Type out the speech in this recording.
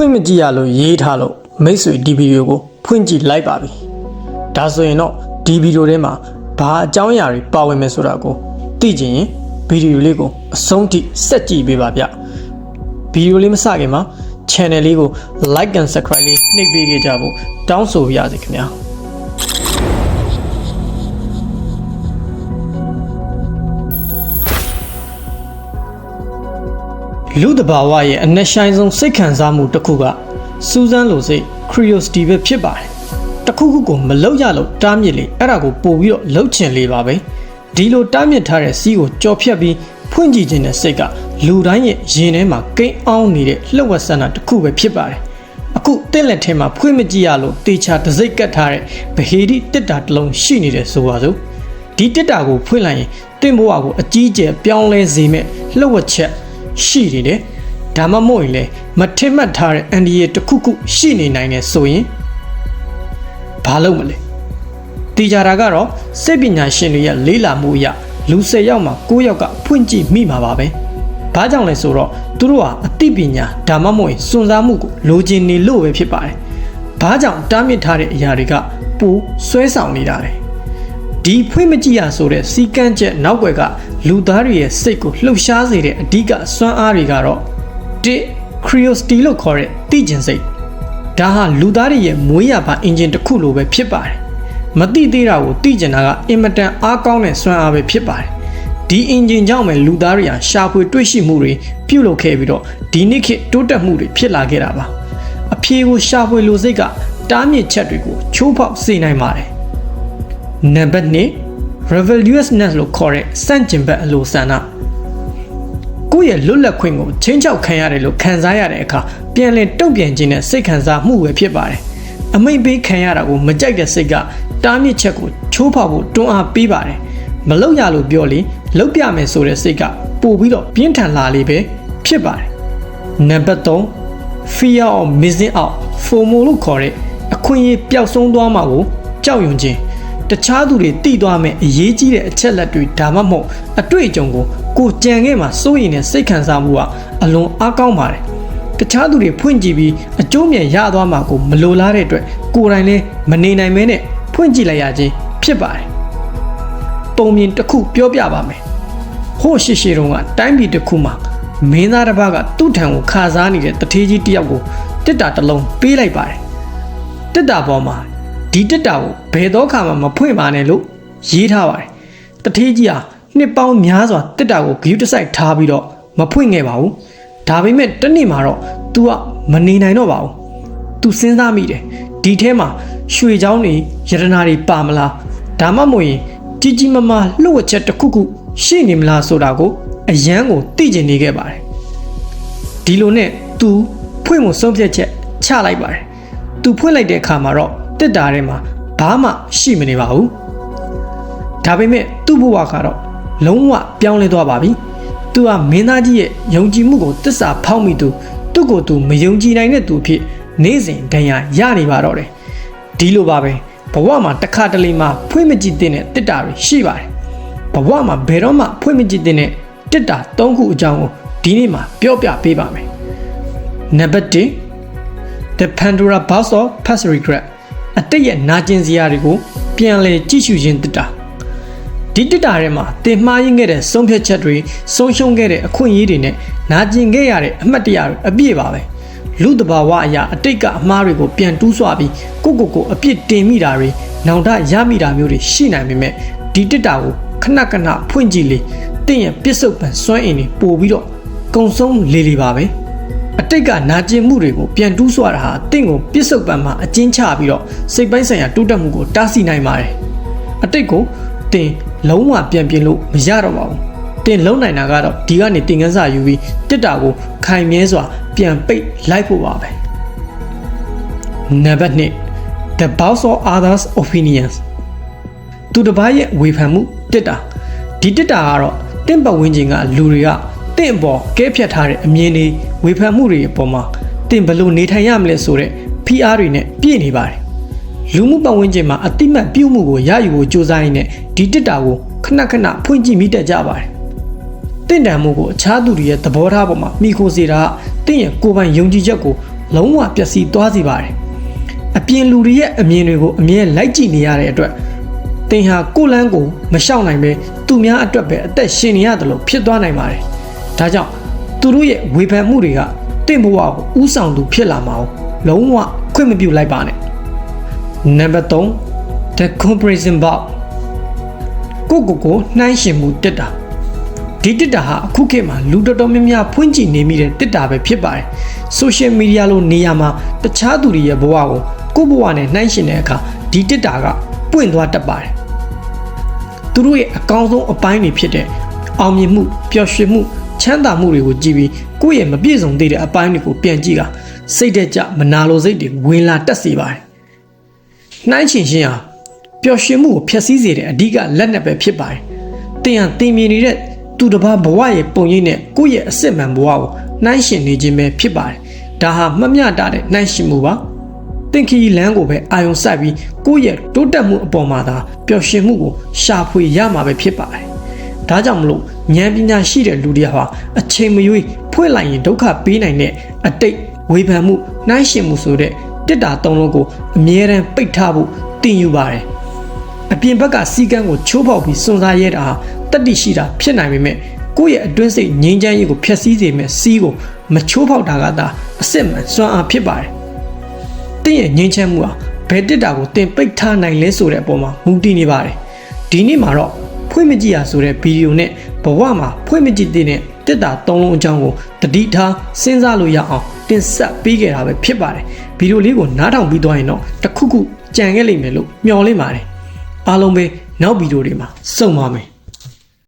ဖွင့်မကြည့်ရလို့ရေးထားလို့မိတ်ဆွေဒီဗီဒီယိုကိုဖွင့်ကြည့်လိုက်ပါပြီဒါဆိုရင်တော့ဒီဗီဒီယိုထဲမှာဘာအကြောင်းအရာတွေပါဝင်မယ်ဆိုတာကိုသိချင်ရင်ဗီဒီယိုလေးကိုအဆုံးထိဆက်ကြည့်ပေးပါဗျဗီဒီယိုလေးမစခင်မှာ channel လေးကို like and subscribe လေးနှိပ်ပေးကြကြဖို့တောင်းဆိုပါရစေခင်ဗျာ လူတဘာဝရဲ့အနက်ရှိုင်းဆုံးစိတ်ခံစားမှုတစ်ခုကစူဇန်လိုစိတ် curiosity ပဲဖြစ်ပါတယ်။တစ်ခုခုကိုမလောက်ရလို့တားမြစ်လေအဲ့ဒါကိုပို့ပြီးတော့လှုပ်ချင်လေပါပဲ။ဒီလိုတားမြစ်ထားတဲ့စီးကိုကြော်ဖြတ်ပြီးဖွင့်ကြည့်ခြင်းတဲ့စိတ်ကလူတိုင်းရဲ့ရင်ထဲမှာကိန်းအောင်နေတဲ့လှုပ်ဝက်ဆန္ဒတစ်ခုပဲဖြစ်ပါတယ်။အခုတင့်လက်ထဲမှာဖွင့်မကြည့်ရလို့တေချာတစိတ်ကတ်ထားတဲ့ဗဟေဒီတစ်တာတစ်လုံးရှိနေတယ်ဆိုပါစို့။ဒီတစ်တာကိုဖွင့်လိုက်ရင်တင့်ဘဝကိုအကြီးကျယ်ပြောင်းလဲစေမဲ့လှုပ်ဝက်ချက် ရှိနေတယ်ဒါမှမဟုတ်ရင်လည်းမထင်မှတ်ထားတဲ့အန်ဒီရဲ့တစ်ခုခုရှိနေနိုင်တယ်ဆိုရင်ဘာလုပ်မလဲတေချာတာကတော့စိတ်ပညာရှင်တွေရဲ့လေးလာမှုအရလူ၁၀ယောက်မှာ9ယောက်ကဖွင့်ကြည့်မိမှာပါပဲဘာကြောင့်လဲဆိုတော့သူတို့ဟာအသိပညာဒါမှမဟုတ်ရင်စွန့်စားမှုကိုလိုချင်နေလို့ပဲဖြစ်ပါတယ်ဘာကြောင့်တားမြစ်ထားတဲ့အရာတွေကပူဆွဲဆောင်နေတာလဲ ဒီဖွင့်မကြည့်ရဆိုတဲ့စီကန်းချက်နောက်ွယ်ကလူသားတွေရဲ့စိတ်ကိုလှုပ်ရှားစေတဲ့အဓိကစွမ်းအားတွေကတော့တစ် curiosity လို့ခေါ်တဲ့သိကျင်စိတ်ဒါဟာလူသားတွေရဲ့မွေးရပါအင်ဂျင်တစ်ခုလိုပဲဖြစ်ပါတယ်မသိသေးတာကိုသိကျင်တာကအင်မတန်အားကောင်းတဲ့စွမ်းအားပဲဖြစ်ပါတယ်ဒီအင်ဂျင်ကြောင့်ပဲလူသားတွေဟာရှာဖွေတွေ့ရှိမှုတွေပြုလုပ်ခဲ့ပြီးတော့ဒီနေ့ခေတ်တိုးတက်မှုတွေဖြစ်လာခဲ့တာပါအဖြေကိုရှာဖွေလိုစိတ်ကတားမြစ်ချက်တွေကိုချိုးဖောက်စေနိုင်ပါတယ် နံပါတ်2 revolutiousness လို့ခေါ်တဲ့စန့်ကျင်ဘက်အလိုဆန္ဒကိုယ့်ရဲ့လွတ်လပ်ခွင့်ကိုချင်းချောက်ခံရတယ်လို့ခံစားရတဲ့အခါပြန်လည်တုံ့ပြန်ခြင်းနဲ့စိတ်ခံစားမှုပဲဖြစ်ပါတယ်။အမိတ်ပေးခံရတာကိုမကြိုက်တဲ့စိတ်ကတားမြစ်ချက်ကိုချိုးဖောက်ဖို့တွန်းအားပေးပါတယ်။မလောက်ရလို့ပြောလေလောက်ပြမယ်ဆိုတဲ့စိတ်ကပို့ပြီးတော့ပြင်းထန်လာလေပဲဖြစ်ပါတယ်။နံပါတ်3 fear of missing out FOMO လို့ခေါ်တဲ့အခွင့်အရေးပျောက်ဆုံးသွားမှာကိုကြောက်ရွံ့ခြင်း တခြားသူတွေတိသွားမဲ့အရေးကြီးတဲ့အချက်လက်တွေဒါမှမဟုတ်အတွေ့အကြုံကိုကိုကြံခဲ့မှာစိုးရင်နဲ့စိတ်ခံစားမှုကအလွန်အားကောင်းပါတယ်တခြားသူတွေဖွင့်ကြည့်ပြီးအကျိုးမြတ်ရသွားမှာကိုမလိုလားတဲ့အတွက်ကိုယ်တိုင်လည်းမနေနိုင်မဲနဲ့ဖွင့်ကြည့်လိုက်ရခြင်းဖြစ်ပါတယ်ပုံမြင်တစ်ခုပြောပြပါမယ်ဟိုရှိရှိတုန်းကတိုင်းပြည်တစ်ခုမှာမင်းသားတစ်ပါးကသူ့ထံကိုခါစားနေတဲ့တထေးကြီးတစ်ယောက်ကိုတစ်တာတစ်လုံးပေးလိုက်ပါတယ်တစ်တာပေါ်မှာ ဒီတက်တာကိုဘယ်တော့ခါမှမဖွင့်ပါနဲ့လို့ရေးထားပါတယ်။တထေးကြီးဟာနှစ်ပေါင်းများစွာတက်တာကိုဂယူးတစိုက်ထားပြီးတော့မဖွင့်ခဲ့ပါဘူး။ဒါပေမဲ့တနေ့မှာတော့ तू ကမနေနိုင်တော့ပါဘူး။ तू စဉ်းစားမိတယ်။ဒီထဲမှာရွှေချောင်းတွေယရနာတွေပါမလား။ဒါမှမဟုတ်ရင်ကြီးကြီးမားမားလှုပ်ဝက်ချက်တစ်ခုခုရှိနေမလားဆိုတာကိုအယမ်းကိုသိကျင်နေခဲ့ပါတယ်။ဒီလိုနဲ့ तू ဖွင့်ဖို့ဆုံးဖြတ်ချက်ချလိုက်ပါတယ်။ तू ဖွင့်လိုက်တဲ့အခါမှာတော့ တစ်တာထဲမှာဘာမှရှိမနေပါဘူးဒါပေမဲ့သူ့ဘဝကတော့လုံးဝပြောင်းလဲသွားပါပြီသူကမင်းသားကြီးရဲ့ယုံကြည်မှုကိုတစ္ဆာဖောက်မိသူသူ့ကိုယ်သူမယုံကြည်နိုင်တဲ့သူဖြစ်နေ့စဉ်ဒဏ်ရာရနေပါတော့တယ်ဒီလိုပါပဲဘဝမှာတစ်ခါတလေမှဖွင့်မကြည့်တဲ့တစ်တာတွေရှိပါတယ်ဘဝမှာဘယ်တော့မှဖွင့်မကြည့်တဲ့တစ်တာ၃ခုအကြောင်းကိုဒီနေ့မှာပြောပြပေးပါမယ်နံပါတ်1 The Pandora Box of Past Regret အတိတ်ရဲ့နာကျင်စရာတွေကိုပြန်လဲကြည့်ရှုခြင်းတက်တာဒီတက်တာထဲမှာတင်မှားရင်းခဲ့တဲ့ဆုံးဖြတ်ချက်တွေဆုံးရှုံးခဲ့တဲ့အခွင့်အရေးတွေနဲ့နာကျင်ခဲ့ရတဲ့အမှတ်တရတွေအပြည့်ပါပဲလူတဘာဝအရာအတိတ်ကအမှားတွေကိုပြန်တူးဆွပြီးကိုကိုကိုအပြစ်တင်မိတာတွေနောင်တရမိတာမျိုးတွေရှိနိုင်ပေမဲ့ဒီတက်တာကိုခဏခဏဖွင့်ကြည့်လေတင့်ရဲ့ပြစ်စုံပန်စွမ်းအင်တွေပို့ပြီးတော့ကုံဆုံးလေလေပါပဲ အတိတ်ကနာကျင်မှုတွေကိုပြန်တူးဆွတာဟာတင့်ကိုပြစ်စုံပန်မှာအကျဉ်းချပြီးတော့စိတ်ပိုင်းဆိုင်ရာတိုးတက်မှုကိုတားဆီးနိုင်ပါတယ်အတိတ်ကိုတင်လုံးဝပြန်ပြင်လို့မရတော့ပါဘူးတင်လုံးနိုင်တာကတော့ဒီကနေတင်ကန်းစာယူပြီးတစ်တာကိုခိုင်မြဲစွာပြန်ပိတ်လိုက်ဖို့ပါပဲနံပါတ်1 the boss of others opinions သူတစ်ပါးရဲ့ဝေဖန်မှုတစ်တာဒီတစ်တာကတော့တင့်ပတ်ဝန်းကျင်ကလူတွေက တင့်အပေါ်ကဲဖြတ်ထားတဲ့အမြင်တွေဝေဖန်မှုတွေအပေါ်မှာတင့်ဘလို့နေထိုင်ရမလဲဆိုတဲ့ဖိအားတွေနဲ့ပြည့်နေပါတယ်လူမှုပတ်ဝန်းကျင်မှာအတိမတ်ပြုမှုကိုရယူဖို့ကြိုးစားရင်းနဲ့ဒီတစ်တာကိုခဏခဏဖွင့်ကြည့်မိတတ်ကြပါတယ်တင့်တန်မှုကိုအခြားသူတွေရဲ့သဘောထားပေါ်မှာမိခိုစေတာတင့်ရဲ့ကိုယ်ပိုင်ယုံကြည်ချက်ကိုလုံးဝပျက်စီးသွားစေပါတယ်အပြင်လူတွေရဲ့အမြင်တွေကိုအမြဲလိုက်ကြည့်နေရတဲ့အတွက်သင်ဟာကိုယ့်လန်းကိုမလျှောက်နိုင်ပဲသူများအတွက်ပဲအသက်ရှင်နေရတယ်လို့ဖြစ်သွားနိုင်ပါတယ် ဒါကြောင့်သူတို့ရဲ့ဝေဖန်မှုတွေကတင့်ဘဝကိုဥဆောင်သူဖြစ်လာမှာကိုလုံးဝခွင့်မပြုလိုက်ပါနဲ့ Number 3 The comparison box ကိုကိုကိုနှိုင်းရှင်မှုတက်တာဒီတက်တာဟာအခုခေတ်မှာလူတော်တော်များများဖွင့်ကြည့်နေမိတဲ့တက်တာပဲဖြစ်ပါတယ်။ social media လို့နေရာမှာတခြားသူတွေရဲ့ဘဝကိုကိုယ့်ဘဝနဲ့နှိုင်းရှင်တဲ့အခါဒီတက်တာကပွင့်သွားတတ်ပါတယ်။သူတို့ရဲ့အကောင်းဆုံးအပိုင်းတွေဖြစ်တဲ့အောင်မြင်မှုပျော်ရွှင်မှု ချမ်းသာမှုတွေကိုကြည့်ပြီးကိုယ့်ရဲ့မပြည့်စုံသေးတဲ့အပိုင်းတွေကိုပြန်ကြည့်ကစိတ်တက်ကြမနာလိုစိတ်တွေဝင်လာတက်စေပါတယ်။နှိုင်းရှင်ရှင်ဟာပျော်ရွှင်မှုကိုဖျက်ဆီးစေတဲ့အဓိကလက်နက်ပဲဖြစ်ပါတယ်။တင်ဟန်တင်မြင်နေတဲ့သူတစ်ပါးဘဝရဲ့ပုံရိပ်နဲ့ကိုယ့်ရဲ့အစစ်မှန်ဘဝကိုနှိုင်းရှင်နေခြင်းပဲဖြစ်ပါတယ်။ဒါဟာမမျှတာတဲ့နှိုင်းရှင်မှုပါ။တင်ခီလန်းကိုပဲအာယုံစိုက်ပြီးကိုယ့်ရဲ့တိုးတက်မှုအပေါ်မှာသာပျော်ရွှင်မှုကိုရှာဖွေရမှာပဲဖြစ်ပါတယ်။ဒါကြောင့်မလို့ ဉာဏ်ပညာရှိတဲ့လူတွေဟာအချိန်မရွေးဖွင့်လိုက်ရင်ဒုက္ခပေးနိုင်တဲ့အတိတ်ဝေဖန်မှုနှိုင်းရှင်မှုဆိုတဲ့တစ်တာသုံးလုံးကိုအမြဲတမ်းပိတ်ထားဖို့တင်ယူပါတယ်။အပြင်ဘက်ကစီကံကိုချိုးပေါက်ပြီးစွန့်စားရဲတာဟာတတ္တိရှိတာဖြစ်နိုင်ပေမဲ့ကိုယ့်ရဲ့အတွင်းစိတ်ငြိမ်းချမ်းရေးကိုဖျက်ဆီးစေမဲ့စီးကိုမချိုးပေါက်တာကသာအစစ်မှန်စွမ်းအားဖြစ်ပါတယ်။တင့်ရဲ့ငြိမ်းချမ်းမှုဟာဘယ်တစ်တာကိုတင်ပိတ်ထားနိုင်လဲဆိုတဲ့အပေါ်မှာမူတည်နေပါတယ်။ဒီနေ့မှာတော့ဖွင့်မကြည့်ရဆိုတဲ့ဗီဒီယိုနဲ့ ဘဝမှာဖွင့်မကြည့်တဲ့တစ်တာသုံးလုံးအကြောင်းကိုတတိထားစဉ်းစားလို့ရအောင်တင်ဆက်ပေးခဲ့တာပဲဖြစ်ပါတယ်။ဗီဒီယိုလေးကိုနားထောင်ပြီးသွားရင်တော့တစ်ခုခုကြံခဲ့လိမ့်မယ်လို့မျှော်လင့်ပါတယ်။အားလုံးပဲနောက်ဗီဒီယိုတွေမှာစုံပါမယ်။